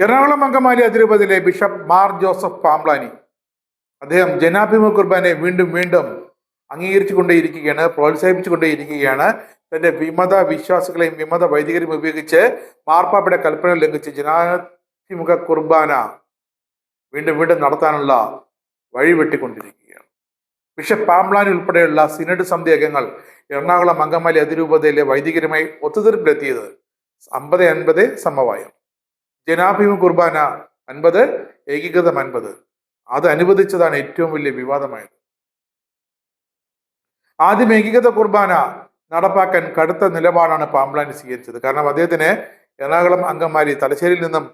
എറണാകുളം അങ്കമാലി അതിരൂപതയിലെ bishop Mar Joseph Pamplany. അദ്ദേഹം ജനാഭിമുഖ കുർബാനെ വീണ്ടും വീണ്ടും അംഗീകരിച്ചുകൊണ്ടേയിരിക്കുകയാണ് പ്രോത്സാഹിപ്പിച്ചുകൊണ്ടേയിരിക്കുകയാണ്. തന്റെ വിമത വിശ്വാസികളെയും വിമത വൈദികരെയും ഉപയോഗിച്ച് മാർപ്പാപ്പയുടെ കൽപ്പന ലംഘിച്ച് ജനാഭിമുഖ കുർബാന വീണ്ടും വീണ്ടും നടത്താനുള്ള വഴി വെട്ടിക്കൊണ്ടിരിക്കുകയാണ്. ബിഷപ്പ് പാംബ്ലാനി ഉൾപ്പെടെയുള്ള സിനഡ് സമിതി അംഗങ്ങൾ എറണാകുളം അങ്കമാലി അതിരൂപതയിലെ വൈദികരുമായി ഒത്തുതീർപ്പിലെത്തിയത് അമ്പത് അൻപത് സമവായം. ജനാഭിമുഖ കുർബാന അൻപത് ഏകീകൃതം അൻപത്. അത് അനുവദിച്ചതാണ് ഏറ്റവും വലിയ വിവാദമായത്. ആദ്യം ഏകീകൃത കുർബാന നടപ്പാക്കാൻ കടുത്ത നിലപാടാണ് പാമ്പ്ലാനി സ്വീകരിച്ചത്. കാരണം അദ്ദേഹത്തിന് എറണാകുളം അങ്കമാലി തലശ്ശേരിയിൽ നിന്നും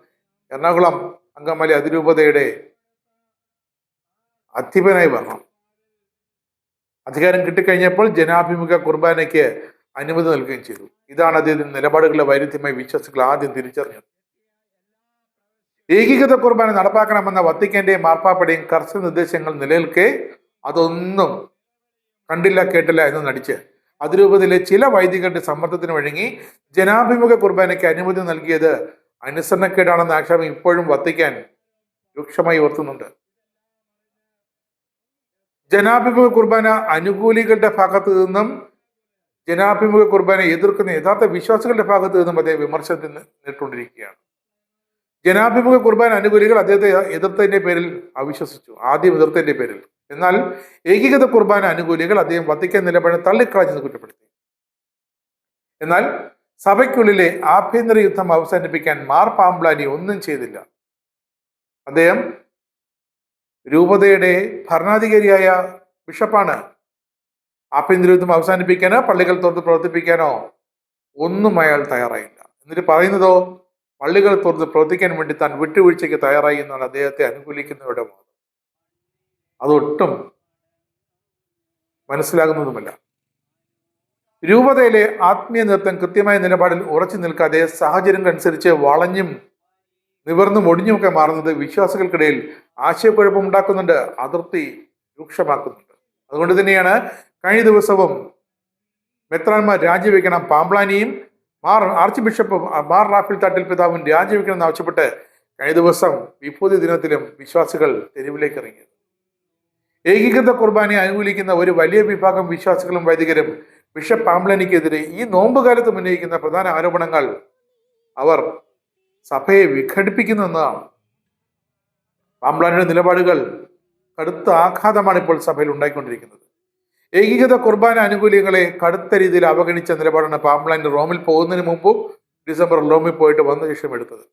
എറണാകുളം അങ്കമാലി അതിരൂപതയുടെ അധിപനായി വരണം. അധികാരം കിട്ടിക്കഴിഞ്ഞപ്പോൾ ജനാഭിമുഖ കുർബാനയ്ക്ക് അനുമതി നൽകുകയും ചെയ്തു. ഇതാണ് അദ്ദേഹത്തിന്റെ നിലപാടുകളുടെ വൈരുദ്ധ്യമായി വിശ്വാസികൾ ആദ്യം തിരിച്ചറിഞ്ഞത്. ഏകീകൃത കുർബാന നടപ്പാക്കണമെന്ന വത്തിക്കേന്റെയും മാർപ്പാപ്പയുടെയും കർശന നിർദ്ദേശങ്ങൾ നിലനിൽക്കെ അതൊന്നും കണ്ടില്ല കേട്ടില്ല എന്ന് നടിച്ച് അതിരൂപതയിലെ ചില വൈദികരുടെ സമ്മർദ്ദത്തിന് വഴങ്ങി ജനാഭിമുഖ കുർബാനയ്ക്ക് അനുമതി നൽകിയത് അനുസരണക്കേടാണെന്ന ആക്ഷേപം ഇപ്പോഴും വത്തിക്കാൻ രൂക്ഷമായി ഓർത്തുന്നുണ്ട് ജനാഭിമുഖ കുർബാന അനുകൂലികളുടെ ഭാഗത്തു നിന്നും ജനാഭിമുഖ കുർബാന എതിർക്കുന്ന യഥാർത്ഥ വിശ്വാസികളുടെ ഭാഗത്തു നിന്നും അദ്ദേഹം വിമർശനത്തിന് നേരിട്ടുകൊണ്ടിരിക്കുകയാണ്. ജനാഭിമുഖ കുർബാന അനുകൂലികൾ അദ്ദേഹത്തെ എതിർത്തതിന്റെ പേരിൽ അവിശ്വസിച്ചു ആദ്യം എതിർത്തതിന്റെ പേരിൽ. എന്നാൽ ഏകീകൃത കുർബാന അനുകൂലികൾ അദ്ദേഹം വത്തിക്കാൻ നിലപാട് തള്ളിക്കളഞ്ഞെന്ന് കുറ്റപ്പെടുത്തി. എന്നാൽ സഭയ്ക്കുള്ളിലെ ആഭ്യന്തര യുദ്ധം അവസാനിപ്പിക്കാൻ മാർ ഒന്നും ചെയ്തില്ല. അദ്ദേഹം രൂപതയുടെ ഭരണാധികാരിയായ ബിഷപ്പാണ്. ആഭ്യന്തര യുദ്ധം അവസാനിപ്പിക്കാനോ പള്ളികൾ തുറന്ന് പ്രവർത്തിപ്പിക്കാനോ ഒന്നും അയാൾ തയ്യാറായില്ല. എന്നിട്ട് പറയുന്നതോ പള്ളികൾ തുറന്ന് പ്രവർത്തിക്കാൻ വേണ്ടി താൻ വിട്ടുവീഴ്ചയ്ക്ക് തയ്യാറായി എന്നാണ് അദ്ദേഹത്തെ അനുകൂലിക്കുന്നവരുടെ വാദം അതൊട്ടും മനസ്സിലാകുന്നതുമല്ല. രൂപതയിലെ ആത്മീയ നൃത്തം കൃത്യമായ നിലപാടിൽ ഉറച്ചു നിൽക്കാതെ സാഹചര്യങ്ങൾക്കനുസരിച്ച് വളഞ്ഞും നിവർന്നും ഒടിഞ്ഞുമൊക്കെ മാറുന്നത് വിശ്വാസികൾക്കിടയിൽ ആശയക്കുഴപ്പമുണ്ടാക്കുന്നുണ്ട് അതിർത്തി രൂക്ഷമാക്കുന്നുണ്ട്. അതുകൊണ്ട് തന്നെയാണ് കഴിഞ്ഞ ദിവസവും മെത്രാന്മാർ രാജിവെക്കണം പാമ്പ്ലാനിയും മാർ ആർച്ച് ബിഷപ്പ് മാർ റാഫിൽ തട്ടിൽ പിതാവും രാജിവെക്കണമെന്ന് ആവശ്യപ്പെട്ട് കഴിഞ്ഞ ദിവസം വിഭൂതി ദിനത്തിലും വിശ്വാസികൾ തെരുവിലേക്ക് ഇറങ്ങി. ഏകീകൃത കുർബാനയെ അനുകൂലിക്കുന്ന ഒരു വലിയ വിഭാഗം വിശ്വാസികളും വൈദികരും ബിഷപ്പ് ആംബ്ലനിക്കെതിരെ ഈ നോമ്പുകാലത്ത് ഉന്നയിക്കുന്ന പ്രധാന ആരോപണങ്ങൾ അവർ സഭയെ വിഘടിപ്പിക്കുന്നു എന്നതാണ്. പാമ്പ്ലാനിയുടെ നിലപാടുകൾ കടുത്ത ആഘാതമാണ് ഇപ്പോൾ സഭയിൽ ഉണ്ടായിക്കൊണ്ടിരിക്കുന്നത്. ഏകീകൃത കുർബാന അനുകൂലികളെ കടുത്ത രീതിയിൽ അവഗണിച്ച നിലപാടാണ് പാമ്പ്ലാൻ റോമിൽ പോകുന്നതിന് മുമ്പും ഡിസംബർ റോമിൽ പോയിട്ട് വന്ന ശേഷം എടുത്തത്.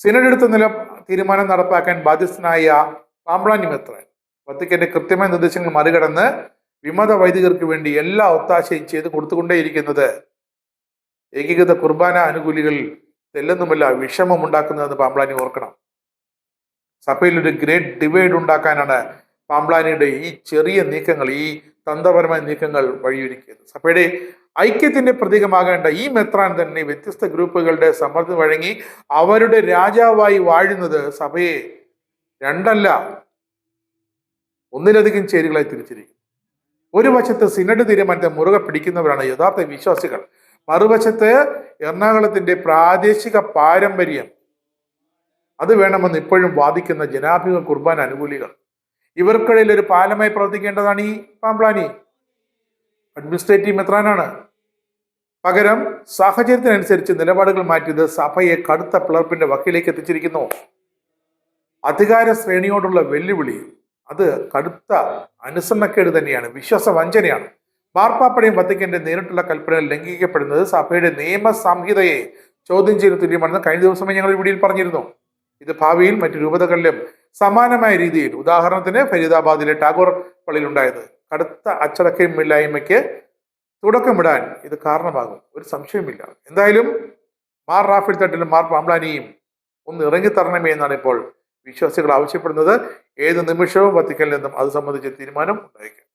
സിനഡ് എടുത്ത നില തീരുമാനം നടപ്പാക്കാൻ ബാധ്യസ്ഥനായ പാമ്പ്ലാനി മെത്രാൻ വത്തിക്കന്റെ കൃത്യമായ നിർദ്ദേശങ്ങൾ മറികടന്ന് വിമത വൈദികർക്ക് വേണ്ടി എല്ലാ ഒത്താശയും ചെയ്ത് കൊടുത്തുകൊണ്ടേയിരിക്കുന്നത് ഏകീകൃത കുർബാന അനുകൂലികൾ തെല്ലെന്നുമല്ല വിഷമം ഉണ്ടാക്കുന്നതെന്ന് പാമ്പ്ലാനി ഓർക്കണം. സഭയിൽ ഒരു ഗ്രേറ്റ് ഡിവൈഡ് ഉണ്ടാക്കാനാണ് പാമ്പ്ലാനിയുടെ ഈ ചെറിയ നീക്കങ്ങൾ ഈ തന്ത്രപരമായ നീക്കങ്ങൾ വഴിയൊരുക്കിയത്. സഭയുടെ ഐക്യത്തിന്റെ പ്രതീകമാകേണ്ട ഈ മെത്രാൻ തന്നെ വ്യത്യസ്ത ഗ്രൂപ്പുകളുടെ സമ്മർദ്ദം വഴങ്ങി അവരുടെ രാജാവായി വാഴുന്നത് സഭയെ രണ്ടല്ല ഒന്നിലധികം ചേരികളായി തിരിച്ചിരിക്കും ഒരു വശത്ത് സിനഡ് തീരുമാനത്തെ മുറുകെ പിടിക്കുന്നവരാണ് യഥാർത്ഥ വിശ്വാസികൾ. മറുവശത്ത് എറണാകുളത്തിന്റെ പ്രാദേശിക പാരമ്പര്യം അത് വേണമെന്ന് ഇപ്പോഴും വാദിക്കുന്ന ജനാഭിമുഖ കുർബാന അനുകൂലികൾ. ഇവർക്കിടയിൽ ഒരു പാലമായി പ്രവർത്തിക്കേണ്ടതാണ് ഈ പാംപ്ലാനി അഡ്മിനിസ്ട്രേറ്റീവ് മെത്രാനാണ്. പകരം സാഹചര്യത്തിനനുസരിച്ച് നിലപാടുകൾ മാറ്റിയത് സഭയെ കടുത്ത പിളർപ്പിന്റെ വക്കിലേക്ക് എത്തിച്ചിരിക്കുന്നു. അധികാര ശ്രേണിയോടുള്ള വെല്ലുവിളി അത് കടുത്ത അനുസരണക്കേട് തന്നെയാണ് വിശ്വാസ വഞ്ചനയാണ് മാർപ്പാപ്പടയും വത്തിക്കന്റെ നേരിട്ടുള്ള കൽപ്പനകൾ ലംഘിക്കപ്പെടുന്നത് സഭയുടെ നിയമ സംഹിതയെ ചോദ്യം ചെയ്ത് തുല്യമാണെന്ന് കഴിഞ്ഞ ദിവസമേ ഞങ്ങൾ വീഡിയോയിൽ പറഞ്ഞിരുന്നു. ഇത് ഭാവിയിൽ മറ്റു രൂപതകളിലും സമാനമായ രീതിയിൽ. ഉദാഹരണത്തിന് ഫരീദാബാദിലെ ടാഗോർ പള്ളിയിലുണ്ടായത്. കടുത്ത അച്ചടക്കമില്ലായ്മയ്ക്ക് തുടക്കമിടാൻ ഇത് കാരണമാകും. ഒരു സംശയമില്ല എന്തായാലും മാർ റാഫിൽ തട്ടിലും മാർ പാംലാനിയും ഒന്ന് ഇറങ്ങിത്തരണമേ എന്നാണ് ഇപ്പോൾ വിശ്വാസികൾ ആവശ്യപ്പെടുന്നത്. ഏത് നിമിഷവും വത്തിക്കൽ നിന്നും അത് സംബന്ധിച്ച് തീരുമാനം ഉണ്ടായിരിക്കും